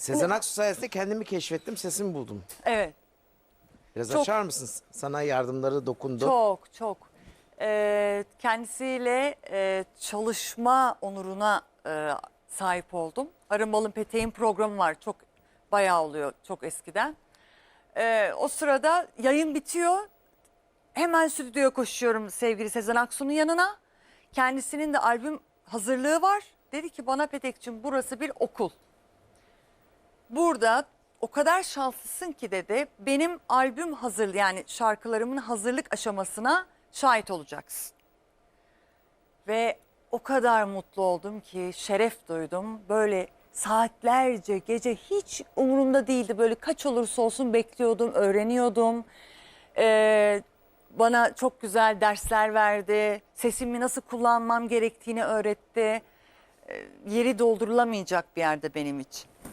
Sezen Aksu sayesinde kendimi keşfettim, sesimi buldum. Evet. Biraz Çok- açar mısın? Sana yardımları dokundu. Çok çok. Ee, kendisiyle e, çalışma onuruna e, sahip oldum. Arınmalın Peteğin programı var. Çok bayağı oluyor çok eskiden. Ee, o sırada yayın bitiyor. Hemen stüdyoya koşuyorum sevgili Sezen Aksu'nun yanına. Kendisinin de albüm hazırlığı var. Dedi ki bana Petek'cim burası bir okul. Burada o kadar şanslısın ki dedi benim albüm hazır yani şarkılarımın hazırlık aşamasına şahit olacaksın. Ve o kadar mutlu oldum ki şeref duydum. Böyle saatlerce gece hiç umurumda değildi. Böyle kaç olursa olsun bekliyordum, öğreniyordum. Ee, bana çok güzel dersler verdi. Sesimi nasıl kullanmam gerektiğini öğretti. Ee, yeri doldurulamayacak bir yerde benim için.